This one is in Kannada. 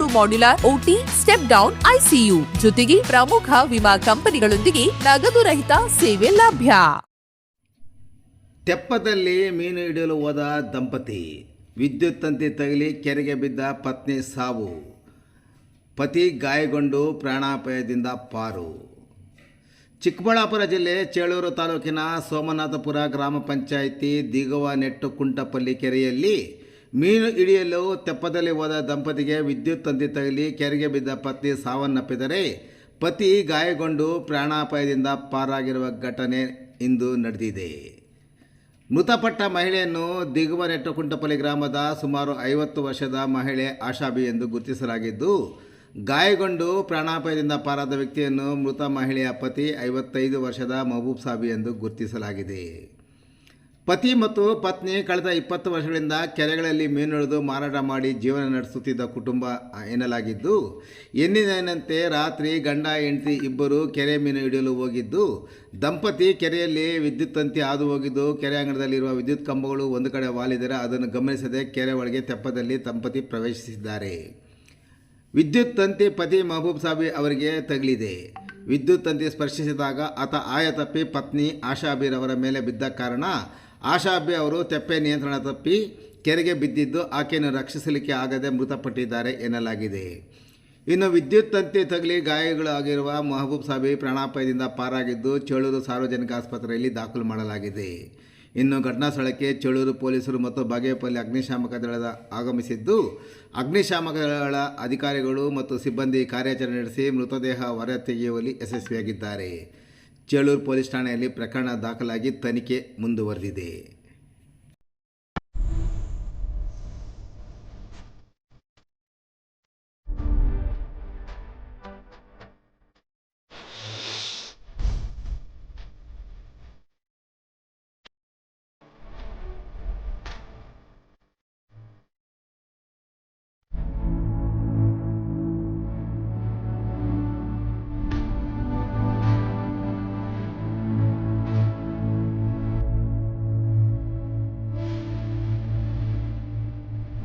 ಮೂರು modular OT step down ICU ಜೊತೆಗೆ ಪ್ರಮುಖ ವಿಮಾ ಕಂಪನಿಗಳೊಂದಿಗೆ ನಗದು ರಹಿತ ಸೇವೆ ಲಭ್ಯ. ತೆಪ್ಪದಲ್ಲಿ ಮೀನು ಹಿಡಿಯಲು ಹೋದ ದಂಪತಿ, ವಿದ್ಯುತ್ ತಂತಿ ತಗಲಿ ಕೆರೆಗೆ ಬಿದ್ದ ಪತ್ನಿ ಸಾವು. ಪತಿ ಗಾಯಗೊಂಡು ಪ್ರಾಣಾಪಾಯದಿಂದ ಪಾರು. ಚಿಕ್ಕಬಳ್ಳಾಪುರ ಜಿಲ್ಲೆ ಚೇಳೂರು ತಾಲೂಕಿನ ಸೋಮನಾಥಪುರ ಗ್ರಾಮ ಪಂಚಾಯಿತಿ ದಿಗವ ನೆಟ್ಟು ಕುಂಟಪಲ್ಲಿ ಕೆರೆಯಲ್ಲಿ ಮೀನು ಹಿಡಿಯಲು ತೆಪ್ಪದಲ್ಲಿ ಹೋದ ದಂಪತಿಗೆ ವಿದ್ಯುತ್ ತಂತಿ ತಗಲಿ ಕೆರೆಗೆ ಬಿದ್ದ ಪತ್ನಿ ಸಾವನ್ನಪ್ಪಿದರೆ ಪತಿ ಗಾಯಗೊಂಡು ಪ್ರಾಣಾಪಾಯದಿಂದ ಪಾರಾಗಿರುವ ಘಟನೆ ಇಂದು ನಡೆದಿದೆ. ಮೃತಪಟ್ಟ ಮಹಿಳೆಯನ್ನು ದಿಗುವ ನೆಟ್ಟಕುಂಟಪಲ್ಲಿ ಗ್ರಾಮದ ಸುಮಾರು ಐವತ್ತು ವರ್ಷದ ಮಹಿಳೆ ಆಶಾಬಿ ಎಂದು ಗುರುತಿಸಲಾಗಿದ್ದು, ಗಾಯಗೊಂಡು ಪ್ರಾಣಾಪಾಯದಿಂದ ಪಾರಾದ ವ್ಯಕ್ತಿಯನ್ನು ಮೃತ ಮಹಿಳೆಯ ಪತಿ ಐವತ್ತೈದು ವರ್ಷದ ಮಹಬೂಬ್ ಸಾಬಿ ಎಂದು ಗುರುತಿಸಲಾಗಿದೆ. ಪತಿ ಮತ್ತು ಪತ್ನಿ ಕಳೆದ ಇಪ್ಪತ್ತು ವರ್ಷಗಳಿಂದ ಕೆರೆಗಳಲ್ಲಿ ಮೀನು ಹಿಡಿದು ಮಾರಾಟ ಮಾಡಿ ಜೀವನ ನಡೆಸುತ್ತಿದ್ದ ಕುಟುಂಬ ಎನ್ನಲಾಗಿದ್ದು, ಎಂದಿನಂತೆ ರಾತ್ರಿ ಗಂಡ, ಹೆಂಡತಿ ಇಬ್ಬರು ಕೆರೆ ಮೀನು ಹಿಡಿಯಲು ಹೋಗಿದ್ದು, ದಂಪತಿ ಕೆರೆಯಲ್ಲಿ ವಿದ್ಯುತ್ ತಂತಿ ಹಾದು ಹೋಗಿದ್ದು, ಕೆರೆ ಅಂಗಣದಲ್ಲಿರುವ ವಿದ್ಯುತ್ ಕಂಬಗಳು ಒಂದು ಕಡೆ ವಾಲಿದರೆ ಅದನ್ನು ಗಮನಿಸದೆ ಕೆರೆ ಒಳಗೆ ತೆಪ್ಪದಲ್ಲಿ ದಂಪತಿ ಪ್ರವೇಶಿಸಿದ್ದಾರೆ. ವಿದ್ಯುತ್ ತಂತಿ ಪತಿ ಮಹಬೂಬ್ ಸಾಬಿ ಅವರಿಗೆ ತಗಲಿದೆ. ವಿದ್ಯುತ್ ತಂತಿ ಸ್ಪರ್ಶಿಸಿದಾಗ ಆತ ಆಯ ತಪ್ಪಿ ಪತ್ನಿ ಆಶಾಬೀರ್ ಅವರ ಮೇಲೆ ಬಿದ್ದ ಕಾರಣ ಆಶಾಬಿ ಅವರು ತೆಪ್ಪೆ ನಿಯಂತ್ರಣ ತಪ್ಪಿ ಕೆರೆಗೆ ಬಿದ್ದಿದ್ದು ಆಕೆಯನ್ನು ರಕ್ಷಿಸಲಿಕ್ಕೆ ಆಗದೆ ಮೃತಪಟ್ಟಿದ್ದಾರೆ ಎನ್ನಲಾಗಿದೆ. ಇನ್ನು ವಿದ್ಯುತ್ ತಂತಿ ತಗಲಿ ಗಾಯಗಳಾಗಿರುವ ಮಹಬೂಬ್ ಸಾಬಿ ಪ್ರಾಣಾಪಾಯದಿಂದ ಪಾರಾಗಿದ್ದು ಚೇಳೂರು ಸಾರ್ವಜನಿಕ ಆಸ್ಪತ್ರೆಯಲ್ಲಿ ದಾಖಲು ಮಾಡಲಾಗಿದೆ. ಇನ್ನು ಘಟನಾ ಸ್ಥಳಕ್ಕೆ ಚೇಳೂರು ಪೊಲೀಸರು ಮತ್ತು ಬಾಗೇಪಲ್ಲಿ ಅಗ್ನಿಶಾಮಕ ದಳದ ಆಗಮಿಸಿದ್ದು ಅಗ್ನಿಶಾಮಕ ದಳ ಅಧಿಕಾರಿಗಳು ಮತ್ತು ಸಿಬ್ಬಂದಿ ಕಾರ್ಯಾಚರಣೆ ನಡೆಸಿ ಮೃತದೇಹ ಹೊರ ತೆಗೆಯುವಲ್ಲಿ ಯಶಸ್ವಿಯಾಗಿದ್ದಾರೆ. ಚೇಳೂರು ಪೊಲೀಸ್ ಠಾಣೆಯಲ್ಲಿ ಪ್ರಕರಣ ದಾಖಲಾಗಿ ತನಿಖೆ ಮುಂದುವರೆದಿದೆ.